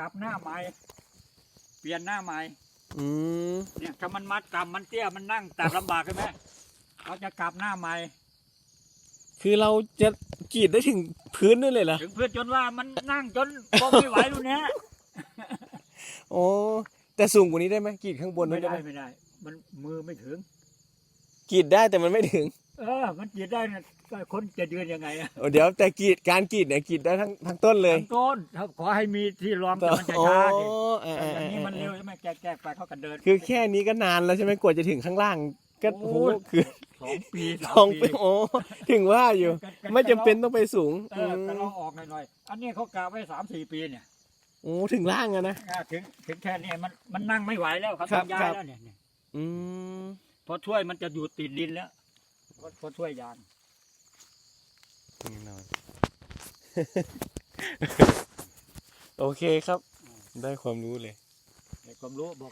กลับหน้าใหม่เปลี่ยนหน้าใหม่อืมเนี่ยถ้ามันมัดกลับมันเตี้ยมันนั่งตัดลำบากใช่ไหมเราจะกลับหน้าใหม่คือเราจะกรีดได้ถึงพื้นด้วยเลยเหรอถึงเพื่อนจนว่ามันนั่งจนก็ไม่ไหวรุ่นเนี้ยโอ้แต่สูงกว่านี้ได้ไหมกรีดข้างบนไม่ได้ได้ไหมไม่ได้ มันมือไม่ถึง กรีดได้แต่มันไม่ถึง เออ มันจีดได้นะก็คนจะเดือนยังไงอะโอ้เดี๋ยวแต่กรีดการกรีดเนี่ยกรีดได้ทั้งทั้งต้นเลยทั้งต้นถ้าขอให้มีที่รองแต่มันจะโอ้ช้าดิอ่าแต่อ่าอย่างนี้อ่ามันเร็วใช่ไหมแก้แก้ไปเขากันเดินคือแค่นี้ก็นานแล้วใช่ไหมกว่าจะถึงข้างล่าง ก็โอ้โอ้โหคือสองปีสสาองมปีปีโอ้ถึงว่าอยู่ก็ก็ไม่จำเป็นต้องไปสูงเออก็ลองออกหน่อยๆอันนี้เขากะไว้สามสี่ปีเนี่ยโอ้ถึงล่างอะนะ อ่าถึงถึงแค่นี้มันมันนั่งไม่ไหวแล้วเขาครัต้อบงย้าครัยบ แล้วเนี่ยเนี่ยอืมเพราะช่วยมันจะอยู่ติดดินแล้ว เพราะเพราะช่วยยางแน่นอน โอเคครับ ได้ความรู้เลยให้ความรู้บอก